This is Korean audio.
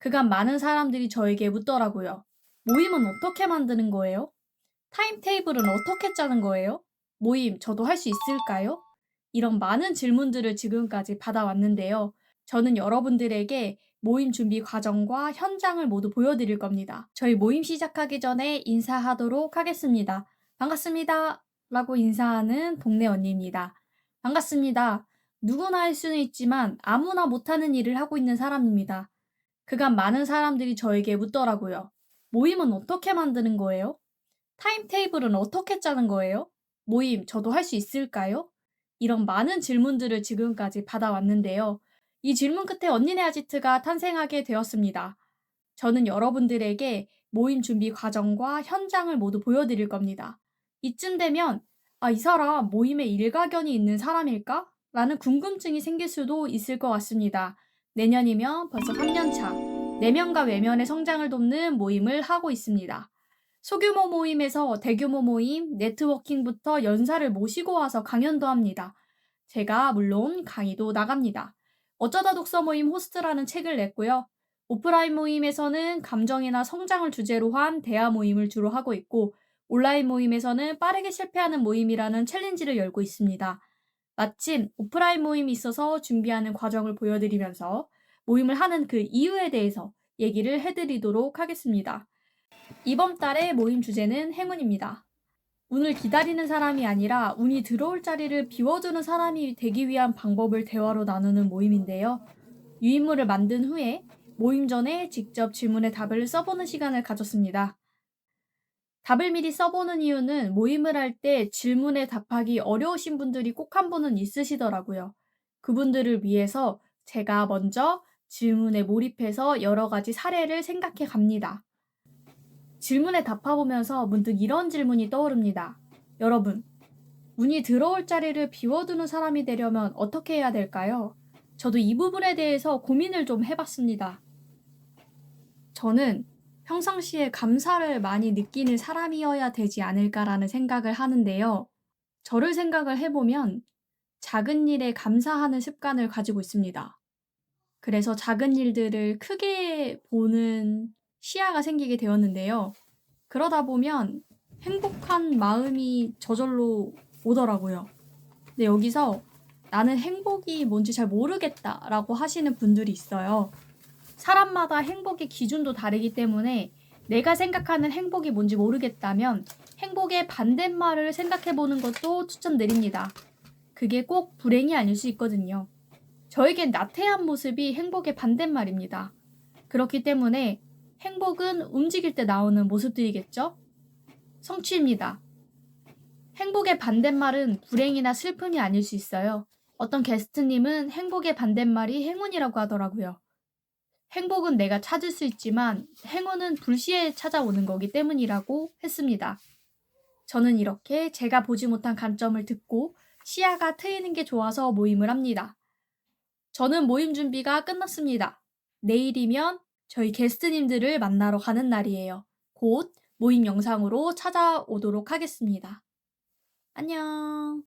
그간 많은 사람들이 저에게 묻더라고요. 모임은 어떻게 만드는 거예요? 타임테이블은 어떻게 짜는 거예요? 모임 저도 할 수 있을까요? 이런 많은 질문들을 지금까지 받아왔는데요. 저는 여러분들에게 모임 준비 과정과 현장을 모두 보여드릴 겁니다. 저희 모임 시작하기 전에 인사하도록 하겠습니다. 반갑습니다. 라고 인사하는 동네 언니입니다. 반갑습니다. 누구나 할 수는 있지만 아무나 못하는 일을 하고 있는 사람입니다. 그간 많은 사람들이 저에게 묻더라고요. 모임은 어떻게 만드는 거예요? 타임테이블은 어떻게 짜는 거예요? 모임 저도 할 수 있을까요? 이런 많은 질문들을 지금까지 받아왔는데요. 이 질문 끝에 언니네 아지트가 탄생하게 되었습니다. 저는 여러분들에게 모임 준비 과정과 현장을 모두 보여드릴 겁니다. 이쯤 되면 아, 이 사람 모임에 일가견이 있는 사람일까? 라는 궁금증이 생길 수도 있을 것 같습니다. 내년이면 벌써 3년차, 내면과 외면의 성장을 돕는 모임을 하고 있습니다. 소규모 모임에서 대규모 모임, 네트워킹부터 연사를 모시고 와서 강연도 합니다. 제가 물론 강의도 나갑니다. 어쩌다 독서 모임 호스트라는 책을 냈고요. 오프라인 모임에서는 감정이나 성장을 주제로 한 대화 모임을 주로 하고 있고, 온라인 모임에서는 빠르게 실패하는 모임이라는 챌린지를 열고 있습니다. 마침 오프라인 모임이 있어서 준비하는 과정을 보여드리면서 모임을 하는 그 이유에 대해서 얘기를 해드리도록 하겠습니다. 이번 달의 모임 주제는 행운입니다. 운을 기다리는 사람이 아니라 운이 들어올 자리를 비워두는 사람이 되기 위한 방법을 대화로 나누는 모임인데요. 유인물을 만든 후에 모임 전에 직접 질문에 답을 써보는 시간을 가졌습니다. 답을 미리 써보는 이유는 모임을 할 때 질문에 답하기 어려우신 분들이 꼭 한 분은 있으시더라고요. 그분들을 위해서 제가 먼저 질문에 몰입해서 여러 가지 사례를 생각해 갑니다. 질문에 답해보면서 문득 이런 질문이 떠오릅니다. 여러분, 운이 들어올 자리를 비워두는 사람이 되려면 어떻게 해야 될까요? 저도 이 부분에 대해서 고민을 좀 해봤습니다. 저는 평상시에 감사를 많이 느끼는 사람이어야 되지 않을까라는 생각을 하는데요. 저를 생각을 해보면 작은 일에 감사하는 습관을 가지고 있습니다. 그래서 작은 일들을 크게 보는 시야가 생기게 되었는데요. 그러다 보면 행복한 마음이 저절로 오더라고요. 근데 여기서 나는 행복이 뭔지 잘 모르겠다라고 하시는 분들이 있어요. 사람마다 행복의 기준도 다르기 때문에 내가 생각하는 행복이 뭔지 모르겠다면 행복의 반대말을 생각해 보는 것도 추천드립니다. 그게 꼭 불행이 아닐 수 있거든요. 저에겐 나태한 모습이 행복의 반대말입니다. 그렇기 때문에 행복은 움직일 때 나오는 모습들이겠죠? 성취입니다. 행복의 반대말은 불행이나 슬픔이 아닐 수 있어요. 어떤 게스트님은 행복의 반대말이 행운이라고 하더라고요. 행복은 내가 찾을 수 있지만 행운은 불시에 찾아오는 거기 때문이라고 했습니다. 저는 이렇게 제가 보지 못한 관점을 듣고 시야가 트이는 게 좋아서 모임을 합니다. 저는 모임 준비가 끝났습니다. 내일이면 저희 게스트님들을 만나러 가는 날이에요. 곧 모임 영상으로 찾아오도록 하겠습니다. 안녕.